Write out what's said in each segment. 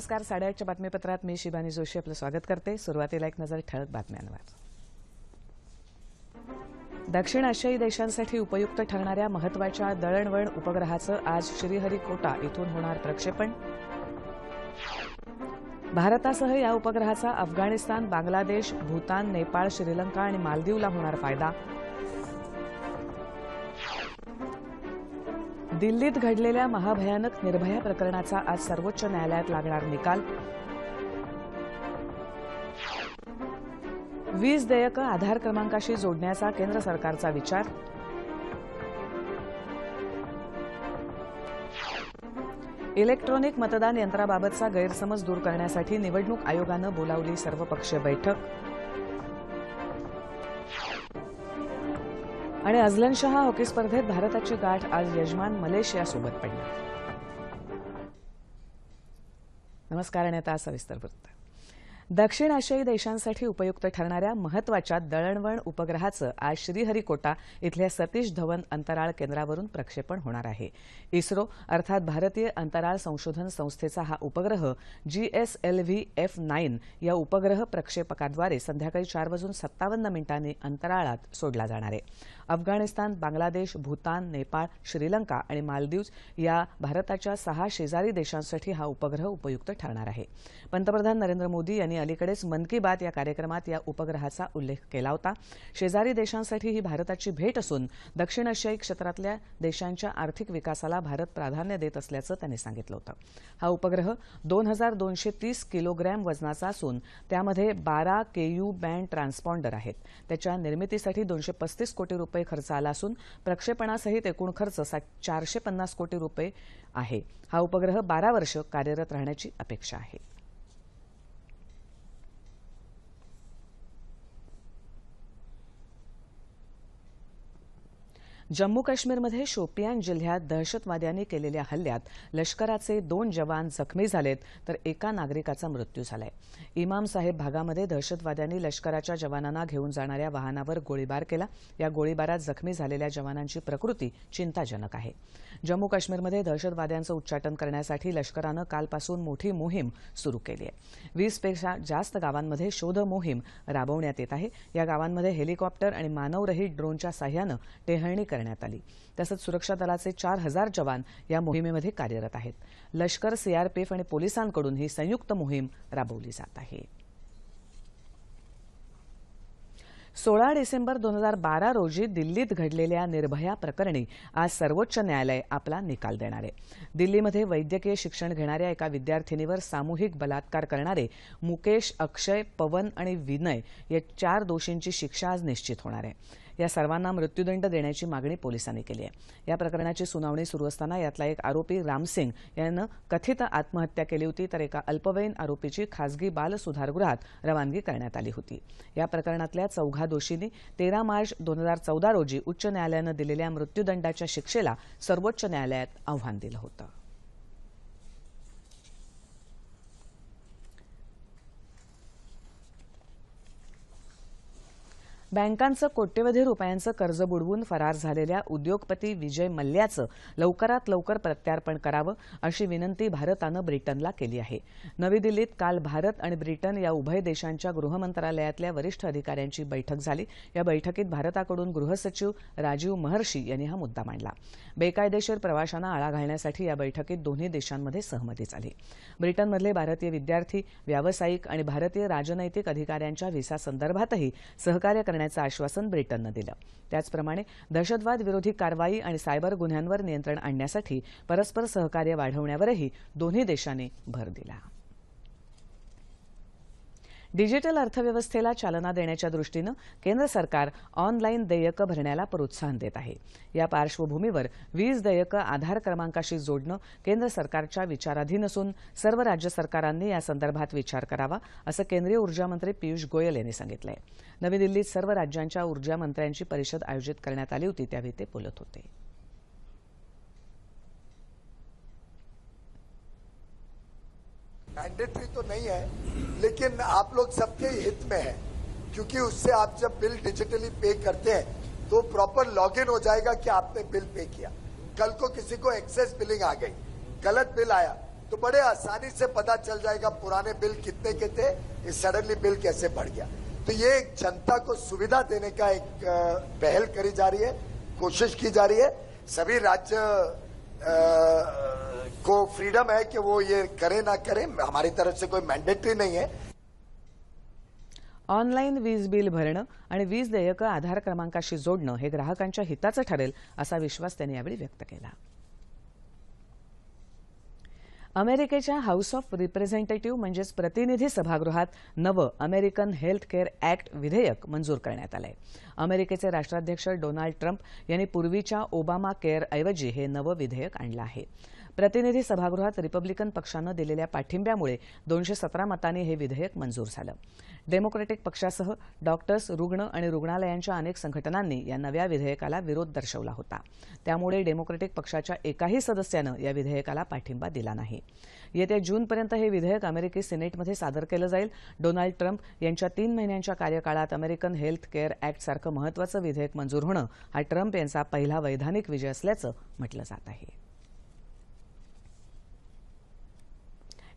नमस्कार साडेआठच्या बातमीपत्रात मी शिबानी जोशी आपलं स्वागत करते. सुरुवातीला एक नजर ठळक बातम्यांवर. दक्षिण आशियाई देशांसाठी उपयुक्त ठरणाऱ्या महत्त्वाच्या दळणवळण उपग्रहाचं आज श्रीहरिकोटा इथून होणार प्रक्षेपण. भारतासह या उपग्रहाचा अफगाणिस्तान बांगलादेश भूतान नेपाळ श्रीलंका आणि मालदीवला होणार फायदा. दिल्लीत घडलेल्या महाभयानक निर्भया प्रकरणाचा आज सर्वोच्च न्यायालयात लागणार निकाल. वीज देयकं आधार क्रमांकाशी जोडण्याचा केंद्र सरकारचा विचार. इलेक्ट्रॉनिक मतदान यंत्राबाबतचा गैरसमज दूर करण्यासाठी निवडणूक आयोगानं बोलावली सर्वपक्षीय बैठक. आणि अझलन शहा हॉकी स्पर्धेत भारताची गाठ आज यजमान मलेशियासोबत पडली. नमस्कार आणि आता सविस्तर वृत्त. दक्षिण आशियाई देशांसाठी उपयुक्त ठरणाऱ्या महत्त्वाच्या दळणवळण उपग्रहाचं आज श्रीहरिकोटा इथल्या सतीश धवन अंतराळ केंद्रावरून प्रक्षेपण होणार आहे. इस्रो अर्थात भारतीय अंतराळ संशोधन संस्थेचा हा उपग्रह जीएसएलव्ही एफ नाईन या उपग्रह प्रक्षेपकाद्वारे संध्याकाळी चार वाजून सत्तावन्न मिनिटांनी अंतराळात सोडला जाणार आहे. अफगाणिस्तान बांगलादेश भूतान नेपाळ श्रीलंका आणि मालदीव्ज या भारताच्या सहा शेजारी देशांसाठी हा उपग्रह उपयुक्त ठरणार आहे. पंतप्रधान नरेंद्र मोदी यांनी अलीकडेच मन की बात या कार्यक्रमात या उपग्रहाचा उल्लेख केला होता. शेजारी देशांसाठी ही भारताची भेट असून दक्षिण आशियाई क्षेत्रातल्या देशांच्या आर्थिक विकासाला भारत प्राधान्य देत असल्याचं त्यांनी सांगितलं होतं. हा उपग्रह दोन हजार दोनशे तीस किलोग्रॅम वजनाचा असून त्यामध्ये बारा केयू बँड ट्रान्सपॉन्डर आहेत. त्याच्या निर्मितीसाठी दोनशे पस्तीस कोटी रुपये खर्च आला असून प्रक्षेपणासहित एकूण खर्च चारशे पन्नास कोटी रुपये आहे. हा उपग्रह बारा वर्ष कार्यरत राहण्याची अपेक्षा आहे. जम्मू काश्मीरमध्ये शोपियान जिल्ह्यात दहशतवाद्यांनी केलेल्या हल्ल्यात लष्कराचे दोन जवान जखमी झालेत तर एका नागरिकाचा मृत्यू झालाय. इमाम साहेब भागामध्ये दहशतवाद्यांनी लष्कराच्या जवानांना घेऊन जाणाऱ्या वाहनावर गोळीबार केला. या गोळीबारात जखमी झालेल्या जवानांची प्रकृती चिंताजनक आहे. जम्मू काश्मीरमध्ये दहशतवाद्यांचं उच्चाटन करण्यासाठी लष्करानं कालपासून मोठी मोहीम सुरू केली आहे. वीसपेक्षा जास्त गावांमध्ये शोध मोहीम राबवण्यात येत आहे. या गावांमध्ये हेलिकॉप्टर आणि मानवरहित ड्रोनच्या साह्यानं टेहळणी करण्यात आली. तसंच सुरक्षा दलाचे चार हजार जवान या मोहिमेमध्ये कार्यरत आहेत. लष्कर सीआरपीएफ आणि पोलिसांकडून ही संयुक्त मोहीम राबवली जात आहे. सोळा डिसेंबर दोन हजार बारा रोजी दिल्लीत घडलेल्या निर्भया प्रकरणी आज सर्वोच्च न्यायालय आपला निकाल देणार आहे. दिल्लीमध्ये वैद्यकीय शिक्षण घेणाऱ्या एका विद्यार्थिनीवर सामूहिक बलात्कार करणारे मुकेश अक्षय पवन आणि विनय या चार दोषींची शिक्षा आज निश्चित होणार आहे. या सर्वांना मृत्यूदंड देण्याची मागणी पोलिसांनी केली आहे. या प्रकरणाची सुनावणी सुरू असताना यातला एक आरोपी रामसिंग यानं कथित आत्महत्या केली होती तर एका अल्पवयीन आरोपीची खासगी बाल सुधारगृहात रवानगी करण्यात आली होती. या प्रकरणातल्या चौघा दोषींनी तेरा मार्च दोन हजार चौदा रोजी उच्च न्यायालयानं दिलेल्या मृत्यूदंडाच्या शिक्षेला सर्वोच्च न्यायालयात आव्हान दिलं होतं. बँकांचं कोट्यवधी रुपयांचं कर्ज बुडवून फरार झालेल्या उद्योगपती विजय मल्ल्याचं लवकरात लवकर प्रत्यार्पण करावं अशी विनंती भारतानं ब्रिटनला केली आहे. नवी दिल्लीत काल भारत आणि ब्रिटन या उभय देशांच्या गृहमंत्रालयातल्या वरिष्ठ अधिकाऱ्यांची बैठक झाली. या बैठकीत भारताकडून गृहसचिव राजीव महर्षी यांनी हा मुद्दा मांडला. बेकायदेशीर प्रवाशांना आळा घालण्यासाठी या बैठकीत दोन्ही देशांमध्ये सहमती झाली. ब्रिटनमधले भारतीय विद्यार्थी व्यावसायिक आणि भारतीय राजनैतिक अधिकाऱ्यांच्या व्हिसा संदर्भातही सहकार्य करण्याचं आश्वासन ब्रिटननं दिलं. त्याचप्रमाणे दहशतवाद विरोधी कारवाई आणि सायबर गुन्ह्यांवर नियंत्रण आणण्यासाठी परस्पर सहकार्य वाढवण्यावरही दोन्ही देशांनी भर दिला. डिजिटल अर्थव्यवस्थेला चालना देण्याच्या दृष्टीनं केंद्र सरकार ऑनलाईन देयकं भरण्याला प्रोत्साहन देत आहे. या पार्श्वभूमीवर वीज देयकं आधार क्रमांकाशी जोडणं केंद्र सरकारच्या विचाराधीन असून सर्व राज्य सरकारांनी यासंदर्भात विचार करावा असं केंद्रीय ऊर्जामंत्री पियुष गोयल यांनी सांगितलं नवी दिल्लीत सर्व राज्यांच्या ऊर्जामंत्र्यांची परिषद आयोजित करण्यात आली होती त्यावेळी ते बोलत होते. मैंडेटरी तो नहीं है लेकिन आप लोग सबके हित में है क्योंकि उससे आप जब बिल डिजिटली पे करते हैं तो प्रॉपर लॉगिन हो जाएगा कि आपने बिल पे किया। कल को किसी को एक्सेस बिलिंग आ गई गलत बिल आया तो बड़े आसानी से पता चल जाएगा पुराने बिल कितने के थे सडनली बिल कैसे बढ़ गया। तो ये एक जनता को सुविधा देने का एक पहल करी जा रही है कोशिश की जा रही है। सभी राज्य अ, को फ्रीडम है कि वो ये करे ना करे हमारी तरफ से कोई मैंडेटरी नहीं है। ऑनलाईन वीज बिल भरणं आणि वीज देयकं आधार क्रमांकाशी जोडणं हे ग्राहकांच्या हिताचं ठरेल असा विश्वास त्यांनी यावेळी व्यक्त केला. अमेरिकेच्या हाऊस ऑफ रिप्रेझेंटेटिव्ह म्हणजेच प्रतिनिधी सभागृहात नवं अमेरिकन हेल्थ केअर ऍक्ट विधेयक मंजूर करण्यात आलंय. अमेरिकेचे राष्ट्राध्यक्ष डोनाल्ड ट्रम्प यांनी पूर्वीच्या ओबामा केअर ऐवजी हे नवं विधेयक आणलं आहे. प्रतिनिधी सभागृहात रिपब्लिकन पक्षानं दिलेल्या पाठिंब्यामुळे दोनशे सतरा मतांनी हे विधेयक मंजूर झालं. डेमोक्रॅटिक पक्षासह डॉक्टर्स रुग्ण आणि रुग्णालयांच्या अनेक संघटनांनी या नव्या विधेयकाला विरोध दर्शवला होता. त्यामुळे डेमोक्रॅटिक पक्षाच्या एकाही सदस्यानं या विधेयकाला पाठिंबा दिला नाही. येत्या जूनपर्यंत हे विधेयक अमेरिकी सिनेटमध्ये सादर केलं जाईल. डोनाल्ड ट्रम्प यांच्या तीन महिन्यांच्या कार्यकाळात अमेरिकन हेल्थ केअर अॅक्ट सारखं महत्वाचं विधेयक मंजूर होणं हा ट्रम्प यांचा पहिला वैधानिक विजय असल्याचं म्हटलं जात आहे.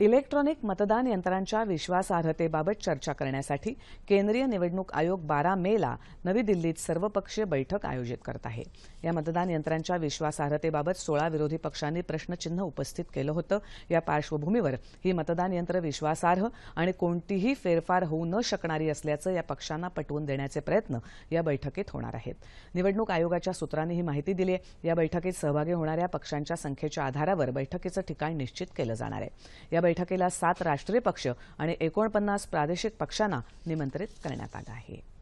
इलेक्ट्रॉनिक मतदान यंत्रांच्या विश्वासार्हतेबाबत चर्चा करण्यासाठी केंद्रीय निवडणूक आयोग बारा मेला नवी दिल्लीत सर्वपक्षीय बैठक आयोजित करत आहे. या मतदान यंत्रांच्या विश्वासार्हतेबाबत सोळा विरोधी पक्षांनी प्रश्नचिन्ह उपस्थित केलं होतं. या पार्श्वभूमीवर ही मतदान यंत्र विश्वासार्ह आणि कोणतीही फेरफार होऊ न शकणारी असल्याचं या पक्षांना पटवून देण्याचे प्रयत्न या बैठकीत होणार आहेत. निवडणूक आयोगाच्या सूत्रांनी ही माहिती दिली आहे या बैठकीत सहभागी होणाऱ्या पक्षांच्या संख्येच्या आधारावर बैठकीचं ठिकाण निश्चित केलं जाणार आहे. या बैठकीला सात राष्ट्रीय पक्ष आणि एकोणपन्नास प्रादेशिक पक्षांना निमंत्रित करण्यात आलं आहे.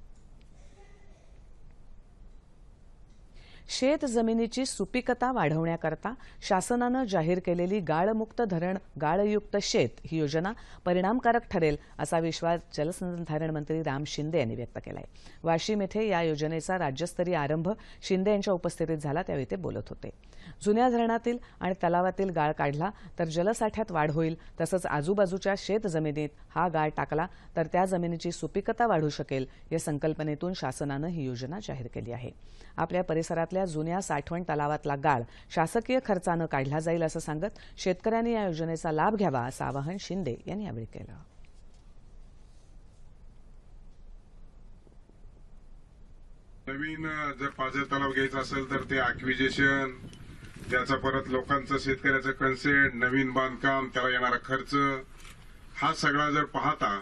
शेत जमिनीची सुपीकता वाढवण्याकरता शासनानं जाहीर केलेली गाळमुक्त धरण गाळयुक्त शेत ही योजना परिणामकारक ठरेल असा विश्वास जलसंधारण मंत्री राम शिंदे यांनी व्यक्त केला आहे वाशिम येथे या योजनेचा राज्यस्तरीय आरंभ शिंदे यांच्या उपस्थितीत झाला त्यावेळी ते बोलत होते. जुन्या धरणातील आणि तलावातील गाळ काढला तर जलसाठ्यात वाढ होईल तसंच आजूबाजूच्या शेत जमिनीत हा गाळ टाकला तर त्या जमिनीची सुपीकता वाढू शकेल या संकल्पनेतून शासनानं ही योजना जाहीर केली आहे. आपल्या तालुक्यातल्या जुन्या साठवण तलावातला गाळ शासकीय खर्चानं काढला जाईल असं सांगत शेतकऱ्यांनी या योजनेचा लाभ घ्यावा असं आवाहन शिंदे यांनी यावेळी केलं. नवीन जर पाझर तलाव घ्यायचा असेल तर ते अक्विजेशन त्याचा परत लोकांचं शेतकऱ्याचं कन्सेंट नवीन बांधकाम त्याला येणारा खर्च हा सगळा जर पाहता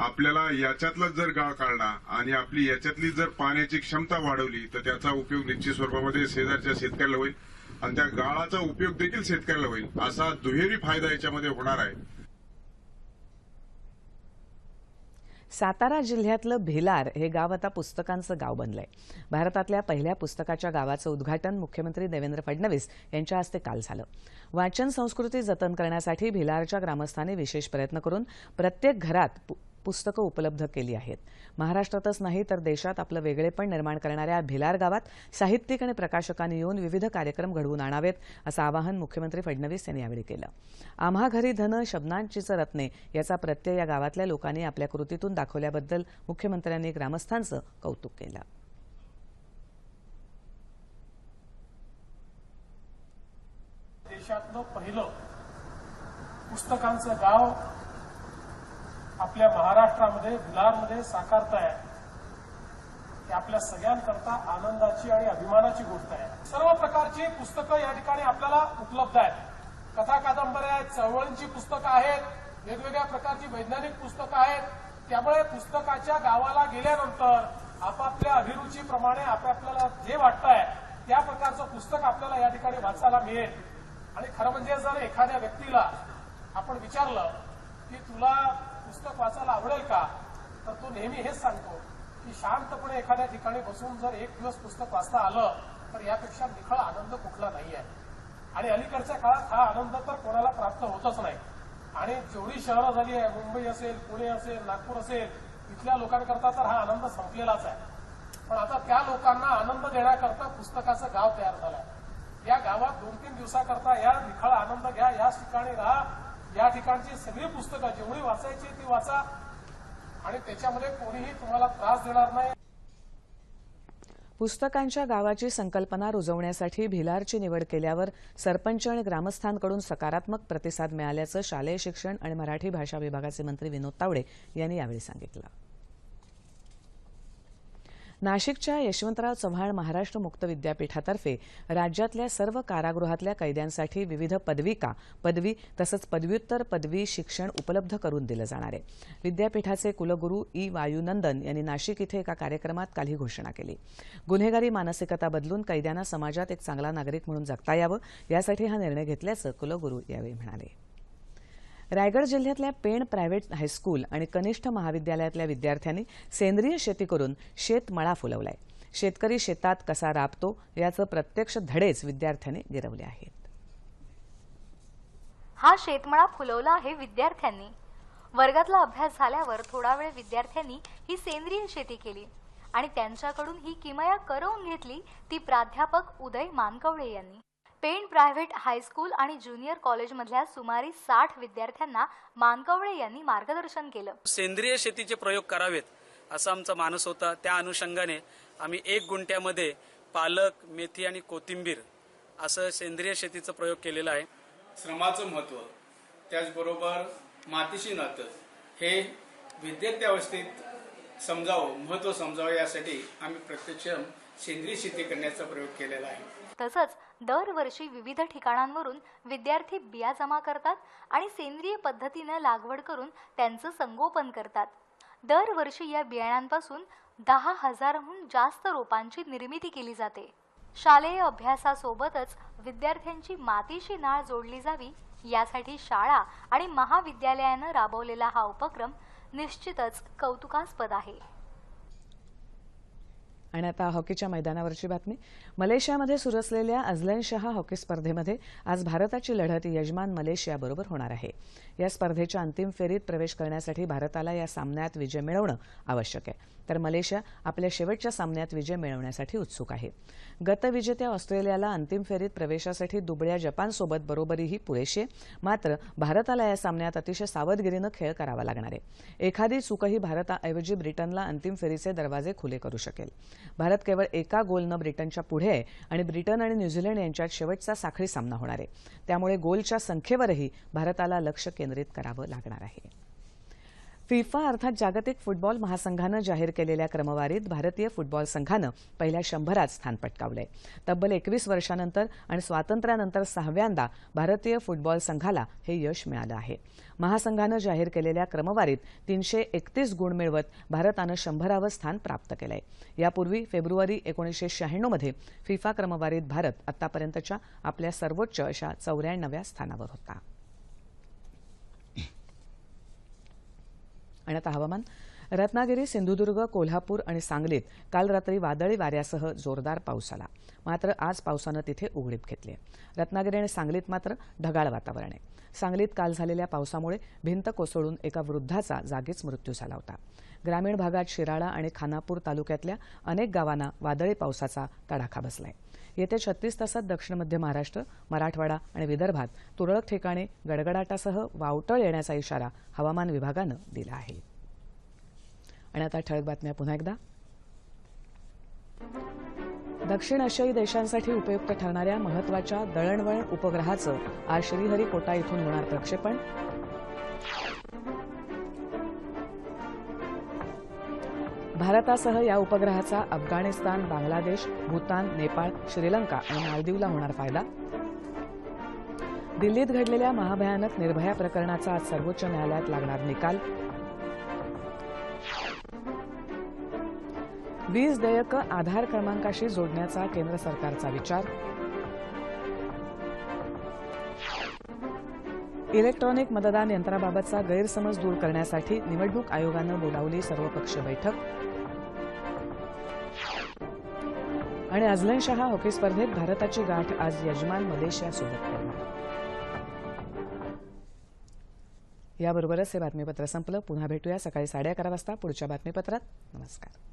आपल्याला याच्यातलाच जर गाळ काढला आणि आपली याच्यातली जर पाण्याची क्षमता वाढवली तर त्याचा उपयोग निश्चित स्वरूपामध्ये शेजारच्या शेतकऱ्याला होईल आणि त्या गाळाचा उपयोग देखील शेतकऱ्याला होईल असा दुहेरी फायदा याच्यामध्ये होणार आहे. सातारा जिल्ह्यातलं भिलार हे गाव आता पुस्तकांचं गाव बनलंय. भारतातल्या पहिल्या पुस्तकाच्या गावाचं उद्घाटन मुख्यमंत्री देवेंद्र फडणवीस यांच्या हस्ते काल झालं. वाचन संस्कृती जतन करण्यासाठी भिलारच्या ग्रामस्थांनी विशेष प्रयत्न करून प्रत्येक घरात पुस्तकं उपलब्ध केली आहेत. महाराष्ट्रातच नाही तर देशात आपलं वेगळेपण निर्माण करणाऱ्या भिलार गावात साहित्यिक आणि प्रकाशकांनी येऊन विविध कार्यक्रम घडवून आणावेत असं आवाहन मुख्यमंत्री फडणवीस यांनी यावेळी केलं. आम्हा घरी धन शब्दांचीच रत्ने याचा प्रत्यय या गावातल्या लोकांनी आपल्या कृतीतून दाखवल्याबद्दल मुख्यमंत्र्यांनी ग्रामस्थांचं कौतुक केलं. देशातलं पहिलं पुस्तकांचं गाव आपल्या महाराष्ट्रामध्ये भिलारमध्ये साकारताय. हे आपल्या सगळ्यांकरता आनंदाची आणि अभिमानाची गोष्ट आहे. सर्व प्रकारची पुस्तकं या ठिकाणी आपल्याला उपलब्ध आहेत. कथा कादंबऱ्या आहेत चळवळींची पुस्तकं आहेत वेगवेगळ्या प्रकारची वैज्ञानिक पुस्तकं आहेत. त्यामुळे पुस्तकाच्या गावाला गेल्यानंतर आपापल्या अभिरुचीप्रमाणे आपापल्याला जे वाटतंय त्या प्रकारचं पुस्तक आपल्याला या ठिकाणी वाचायला मिळेल. आणि खरं म्हणजे जर एखाद्या व्यक्तीला आपण विचारलं की तुला पुस्तक वाचायला आवडेल का? तर तो नेहमी हेच सांगतो की शांतपणे एखाद्या ठिकाणी बसून जर एक दिवस पुस्तक वाचता आलं तर यापेक्षा निखळ आनंद कुठला नाही आहे आणि अलीकडच्या काळात हा आनंद तर कोणाला प्राप्त होतच नाही. आणि जेवढी शहरं झाली आहे मुंबई असेल पुणे असेल नागपूर असेल इथल्या लोकांकरता तर हा आनंद संपलेलाच आहे. पण आता त्या लोकांना आनंद देण्याकरता पुस्तकाचं गाव तयार झालंय. या गावात दोन तीन दिवसाकरता या निखळ आनंद घ्या याच ठिकाणी राहा या ठिकाणची सगळी पुस्तकं जेवढी वाचायची ती वाचा. आणि त्याच्यामध्ये कोणीही तुम्हाला त्रास देणार नाही. पुस्तकांच्या गावाची संकल्पना रुजवण्यासाठी भिलारची निवड केल्यावर सरपंच आणि ग्रामस्थांकडून सकारात्मक प्रतिसाद मिळाल्याचं शालेय शिक्षण आणि मराठी भाषा विभागाचे मंत्री विनोद तावडे यांनी यावेळी सांगितलं. नाशिकच्या यशवंतराव चव्हाण महाराष्ट्र मुक्त विद्यापीठातर्फे राज्यातल्या सर्व कारागृहातल्या कैद्यांसाठी विविध पदविका पदवी तसंच पदव्युत्तर पदवी शिक्षण उपलब्ध करून दिलं जाणार आहे. विद्यापीठाचे कुलगुरू ई वायुनंदन यांनी नाशिक इथे एका कार्यक्रमात काल ही घोषणा केली. गुन्हेगारी मानसिकता बदलून कैद्यांना समाजात एक चांगला नागरिक म्हणून जगता यावं यासाठी हा निर्णय घेतल्याचं कुलगुरू यावेळी म्हणाले. रायगड जिल्ह्यातल्या पेण प्रायव्हेट हायस्कूल आणि कनिष्ठ महाविद्यालयातल्या विद्यार्थ्यांनी सेंद्रिय शेती करून शेतमळा फुलवलाय. शेतकरी शेतात कसा राबतो याचं प्रत्यक्ष धडेच विद्यार्थ्यांनी गिरवले आहेत. हा शेतमळा फुलवला आहे विद्यार्थ्यांनी. वर्गातला अभ्यास झाल्यावर थोडा वेळ विद्यार्थ्यांनी ही सेंद्रिय शेती केली आणि त्यांच्याकडून ही किमया करवून घेतली ती प्राध्यापक उदय मानकवळे यांनी. पेण प्रायव्हेट हायस्कूल आणि ज्युनियर कॉलेजमधल्या सुमारे साठ विद्यार्थ्यांना मानकवडे यांनी मार्गदर्शन केलं. सेंद्रिय शेतीचे प्रयोग करावेत असा आमचा मानस होता. त्या अनुषंगाने आम्ही एक गुंठ्यामध्ये पालक मेथी आणि कोथिंबीर असं सेंद्रिय शेतीचा प्रयोग केलेला आहे. श्रमाचं महत्त्व त्याचबरोबर मातीशी नातं हे विद्यार्थी अवस्थेत समजावं महत्त्व समजावं यासाठी आम्ही प्रत्यक्ष सेंद्रिय शेती करण्याचा प्रयोग केलेला आहे. तसंच दरवर्षी विविध ठिकाणांवरून विद्यार्थी बिया जमा करतात आणि सेंद्रिय पद्धतीनं लागवड करून त्यांचं संगोपन करतात. दरवर्षी या बियाण्यांपासून दहा हजारहून जास्त रोपांची निर्मिती केली जाते. शालेय अभ्यासासोबतच विद्यार्थ्यांची मातीशी नाळ जोडली जावी यासाठी शाळा आणि महाविद्यालयानं राबवलेला हा उपक्रम निश्चितच कौतुकास्पद आहे. आणि आता हॉकीच्या मैदानावरची बातमी. मलेशियामध्ये सुरू असलेल्या अझलन शाह हॉकी स्पर्धेमध्ये आज भारताची लढत यजमान मलेशियाबरोबर होणार आहे. या स्पर्धेच्या अंतिम फेरीत प्रवेश करण्यासाठी भारताला या सामन्यात विजय मिळवणं आवश्यक आहे. तर मलेशिया आपल्या शेवटच्या सामन्यात विजय मिळवण्यासाठी उत्सुक आहे. गतविजेत्या ऑस्ट्रेलियाला अंतिम फेरीत प्रवेशासाठी दुबळ्या जपानसोबत बरोबरीही पुरेशी मात्र भारताला या सामन्यात अतिशय सावधगिरीनं खेळ करावा लागणार आहे. एखादी चूकही भारताऐवजी ब्रिटनला अंतिम फेरीचे दरवाजे खुले करू शकेल. भारत केवळ एका गोलनं ब्रिटनच्या पुढे आहे आणि ब्रिटन आणि न्यूझीलंड यांच्यात शेवटचा साखळी सामना होणार आहे. त्यामुळे गोलच्या संख्येवरही भारताला लक्ष केंद्रित करावं लागणार आहे. फिफा अर्थात जागतिक फुटबॉल महासंघानं जाहीर केलेल्या क्रमवारीत भारतीय फुटबॉल संघानं पहिल्या शंभरात स्थान पटकावलंय. तब्बल एकवीस वर्षानंतर आणि स्वातंत्र्यानंतर सहाव्यांदा भारतीय फुटबॉल संघाला हे यश मिळालं आहे. महासंघानं जाहीर केलेल्या क्रमवारीत तीनशे एकतीस गुण मिळवत भारतानं शंभरावं स्थान प्राप्त केलंय. यापूर्वी फेब्रुवारी एकोणीसशे शहाण्णवमध्ये फिफा क्रमवारीत भारत आतापर्यंतच्या आपल्या सर्वोच्च अशा चौऱ्याण्णव्या स्थानावर होता. आणि आता हवामान. रत्नागिरी सिंधुदुर्ग कोल्हापूर आणि सांगलीत काल रात्री वादळी वाऱ्यासह जोरदार पाऊस आला. मात्र आज पावसानं तिथे उघडीप घेतली रत्नागिरी आणि सांगलीत मात्र ढगाळ वातावरण आहे. सांगलीत काल झालेल्या पावसामुळे भिंत कोसळून एका वृद्धाचा जागीच मृत्यू झाला होता. ग्रामीण भागात शिराळा आणि खानापूर तालुक्यातल्या अनेक गावांना वादळी पावसाचा तडाखा बसलाय. येत्या छत्तीस तासात दक्षिण मध्य महाराष्ट्र मराठवाडा आणि विदर्भात तुरळक ठिकाणी गडगडाटासह वावटळ येण्याचा इशारा हवामान विभागानं दिला आहे. आणि आता ठळक बातम्या पुन्हा एकदा. दक्षिण आशियाई देशांसाठी उपयुक्त ठरणाऱ्या महत्त्वाच्या दळणवळण उपग्रहाचं आज श्रीहरिकोटा इथून होणार प्रक्षेपण. भारतासह या उपग्रहाचा अफगाणिस्तान बांगलादेश भूतान नेपाळ श्रीलंका आणि मालदीवला होणार फायदा? दिल्लीत घडलेल्या महाभयानक निर्भया प्रकरणाचा आज सर्वोच्च न्यायालयात लागणार निकाल? वीज देयक आधार क्रमांकाशी जोडण्याचा केंद्र सरकारचा विचार? इलेक्ट्रॉनिक मतदान यंत्राबाबतचा गैरसमज दूर करण्यासाठी निवडणूक आयोगानं बोलावली सर्वपक्षीय बैठक? आणि अझलन शहा हॉकी स्पर्धेत भारताची गाठ आज यजमान मलेशियासोबत करणार. याबरोबरच हे बातमीपत्र संपलं. पुन्हा भेटूया सकाळी साडे अकरा वाजता. पुढच्या बातमीपत्रात. नमस्कार.